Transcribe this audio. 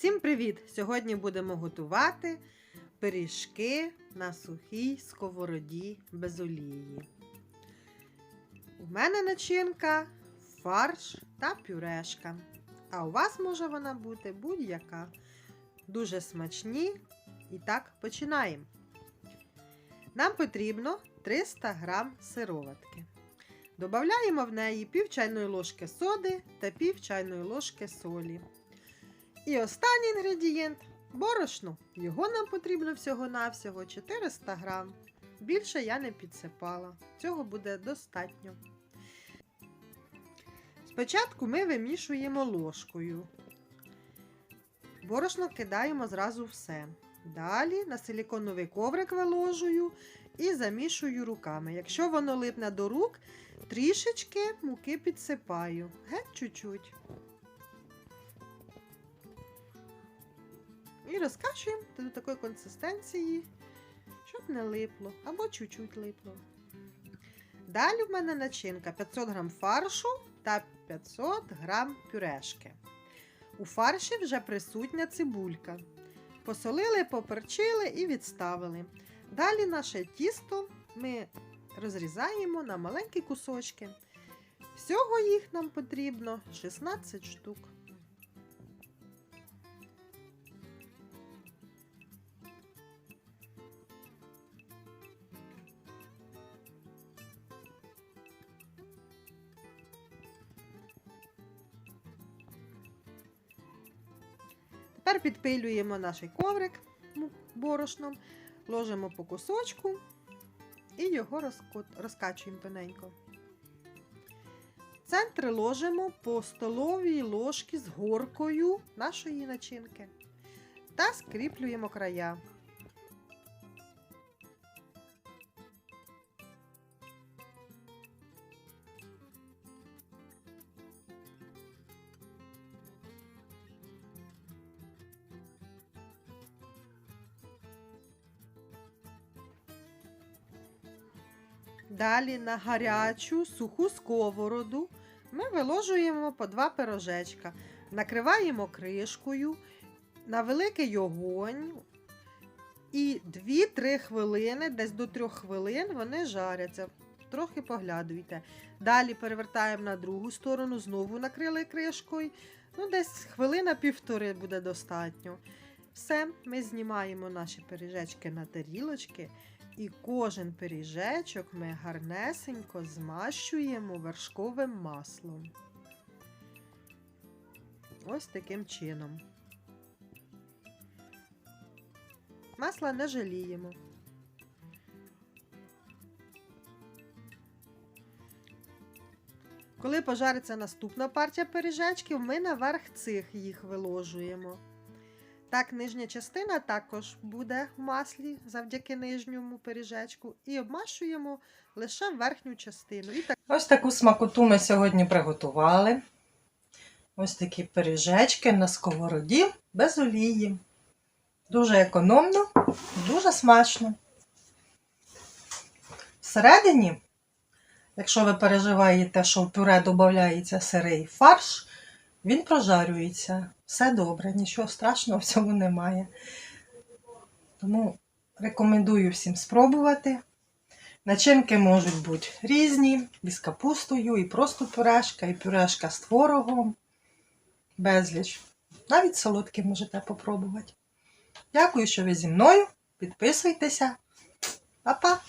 Всім привіт! Сьогодні будемо готувати пиріжки на сухій сковороді без олії. У мене начинка, фарш та пюрешка. А у вас може вона бути будь-яка. Дуже смачні. І так, починаємо. Нам потрібно 300 г сироватки. Додаємо в неї пів чайної ложки соди та пів чайної ложки солі. І останній інгредієнт борошно. Його нам потрібно всього-навсього 400 грам. Більше я не підсипала. Цього буде достатньо. Спочатку ми вимішуємо ложкою. Борошно кидаємо зразу все. Далі на силіконовий коврик виложую і замішую руками. Якщо воно липне до рук, трішечки муки підсипаю. Геть чуть-чуть. І розкачуємо до такої консистенції, щоб не липло, або чуть-чуть липло. Далі в мене начинка 500 г фаршу та 500 г пюрешки. У фарші вже присутня цибулька. Посолили, поперчили і відставили. Далі наше тісто ми розрізаємо на маленькі кусочки. Всього їх нам потрібно 16 штук. Тепер підпилюємо наш коврик борошном, ложимо по кусочку і його розкачуємо тоненько. Центр ложимо по столовій ложці з горкою нашої начинки та скріплюємо края. Далі на гарячу суху сковороду ми виложуємо по два пирожечка, накриваємо кришкою на великий огонь. І 2-3 хвилини, десь до 3 хвилин вони жаряться. Трохи поглядуйте. Далі перевертаємо на другу сторону, знову накрили кришкою. Ну, десь хвилина півтори буде достатньо. Все, ми знімаємо наші пиріжечки на тарілочки. І кожен пиріжечок ми гарнесенько змащуємо вершковим маслом. Ось таким чином. Масла не жаліємо. Коли пожариться наступна партія пиріжечків, ми наверх цих їх виложуємо. Так, нижня частина також буде в маслі завдяки нижньому пиріжечку. І обмашуємо лише верхню частину. І так Ось таку смакоту ми сьогодні приготували. Ось такі пиріжечки на сковороді без олії. Дуже економно, дуже смачно. Всередині, якщо ви переживаєте, що в пюре додається сирий фарш, він прожарюється. Все добре, нічого страшного в цьому немає. Тому рекомендую всім спробувати. Начинки можуть бути різні, із капустою, і просто пюрешка, і пюрешка з творогом. Безліч. Навіть солодкі можете попробувати. Дякую, що ви зі мною. Підписуйтеся. Па-па!